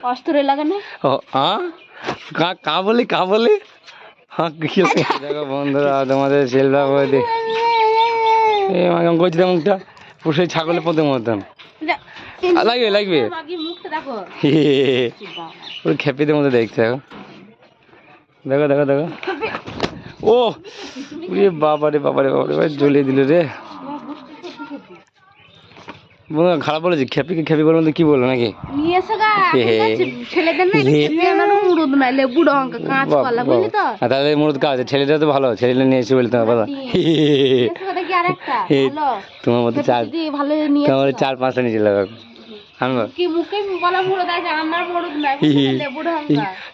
অস্ত্রে লাগানো আ? কা কা বলি কা বলি হ্যাঁ কি দেখো বন্ধুরা তোমাদের সেলবা বৌদি। এই মাগম করছি তেমনটা পুষে ছাগলের পথের মতন। লাগবে লাগবে। ওই খেপিদের মতো দেখছে দেখো। দেখো দেখো দেখো। ও বাবারে বাবা রে বাবা রে বাবা ভাই জ্বলিয়ে দিল রে। বন্ধু খারাপ বলেছি? খেপিকে খেপি বলব তো কি বলব নাকি? নিয়ে এসো গা হে হে। ছেলেদের না এটা হে। খেতে আনারও মুরুদ না লেবু লঙ্কা কাঁচ কলা বুঝলি তো? তাহলে মুরুদ কাজ ছেলেটা তো ভালো ছেলেটা নিয়ে এসে বলতে তোমার মতো চার তোমার। চার পাঁচটা বলা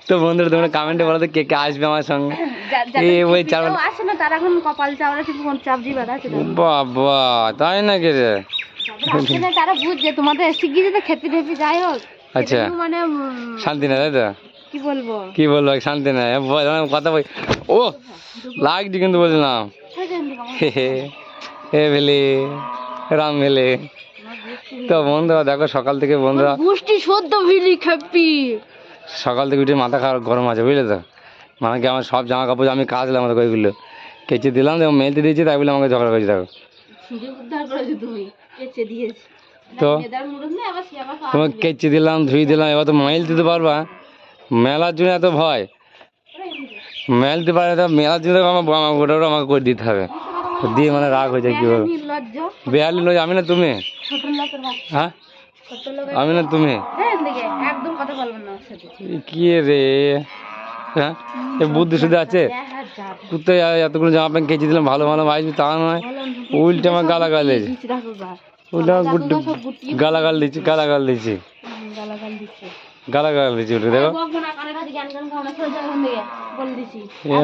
তো বন্ধুরা তোমরা কমেন্টে বলো তো কে কে আসবে আমার সঙ্গে। বাবা তাই নাকি রে? যাদের আসে না তারা বুঝছে তোমাদের শিগগিরি যদি খেপি টেপি যাই হোক। আচ্ছা। মানে শান্তি না তো? কি বলব? কি বলব শান্তি আমি কথা বল ও লাগছে কিন্তু বললাম হে ভেলে রাম ভেলে। তো বন্ধুরা দেখো সকাল থেকে বন্ধুরা গুষ্টি সদ্য ভিলি খেপি। সকাল থেকে উঠে মাথা খারাপ গরম আছে বুঝলে তো? মানে কি আমার সব জামা কাপড় আমি কাচলাম কয়েকগুলো। কেচে দিলাম মেলতে দিয়েছি তাই বলে আমাকে ঝগড়া করেছি দেখো। সিঁড়ি উদ্ধার করেছ তুমি কেচে দিয়েছি। তো? তোমাকে কেচে দিলাম ধুয়ে দিলাম এবার তো মাইল দিতে পারবা। মেলার জন্য এত ভয়। মেল দিতে পারে তো মেলার জন্য আমার আমার ওটাও আমাকে করে দিতে হবে। দিয়ে মানে রাগ হয়ে যায় কি বলব নির্লজ্জ। বেয়ালি আমি না তুমি? হ্যাঁ? আমি না তুমি? কি রে? হ্যাঁ? বুদ্ধি শুধু আছে? কোথায় এতগুলো জামা প্যান্ট কেচে দিলাম ভালো ভালো আসবি তা নয়। উল্টে আমার গালাগাল দিয়েছে। উল্টে আমার গুড গালাগাল দিচ্ছি গালাগাল হুম, গালাগাল দিচ্ছি উল্টে দেখো। এ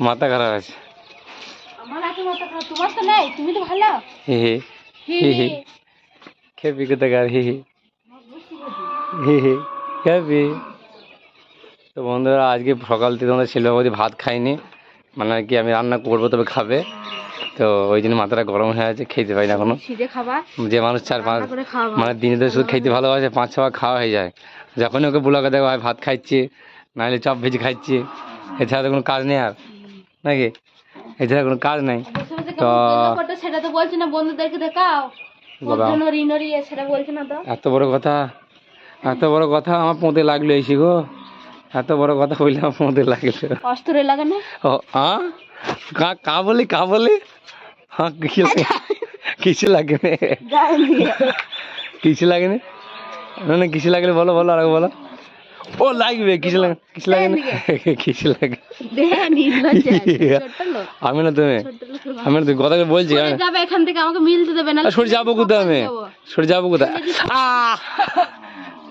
মাথা খারাপ আছে। খেপি কোথায় হি হি। হি হি খেপি। তো বন্ধুরা আজকে সকাল থেকে আমাদের শিলবাবতী ভাত খাইনি। মানে আর কি আমি রান্না করব তবে খাবে। তো ওই জন্য মাথাটা গরম হয়ে আছে খেতে পাই না এখনও। যে মানুষ চার পাঁচ মানে দিনে তো শুধু খেতে ভালোবাসে পাঁচ ছবার খাওয়া হয়ে যায়। যখনই ওকে বুলাকে দেখো হয় ভাত খাচ্ছি নাহলে চপ ভেজে খাচ্ছি এছাড়া তো কোনো কাজ নেই আর নাকি? এছাড়া কোনো কাজ নেই। তো- সেটা তো বলছি না বন্ধুদেরকে দেখাও। এত বড় কথা এত বড় কথা আমার পোঁতে লাগল এসে গো এত বড় কথা আমার পোঁতে লাগল। অস্ত্রে লাগানো ও আ? কা কা বলি কা বলি? হ্যাঁ কিছু লাগে। কিছু লাগে না। কিছু লাগে না? না না কিছু লাগলে বলো বলো আর বলো। ও লাগবে কিছু লাগে কিছু লাগে না? কিছু লাগে। আমি না তুমি। আমি না তুমি কথা বলছি যাবে এখান থেকে আমাকে মিলতে দেবে না সরে যাব কোথায় আমি? সরে যাব কোথায়? আহ!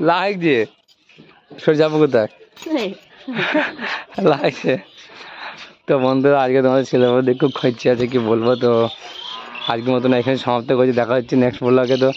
লাগছে সরে যাব কোথায়? লাগছে। তো বন্ধুরা, আজকে তোমাদের ছেলে দেখো খুব খরচা আছে, কি বলব? তো আজকের মতন এখানে সমাপ্ত করছি, দেখা হচ্ছে নেক্সট ব্লগে তো।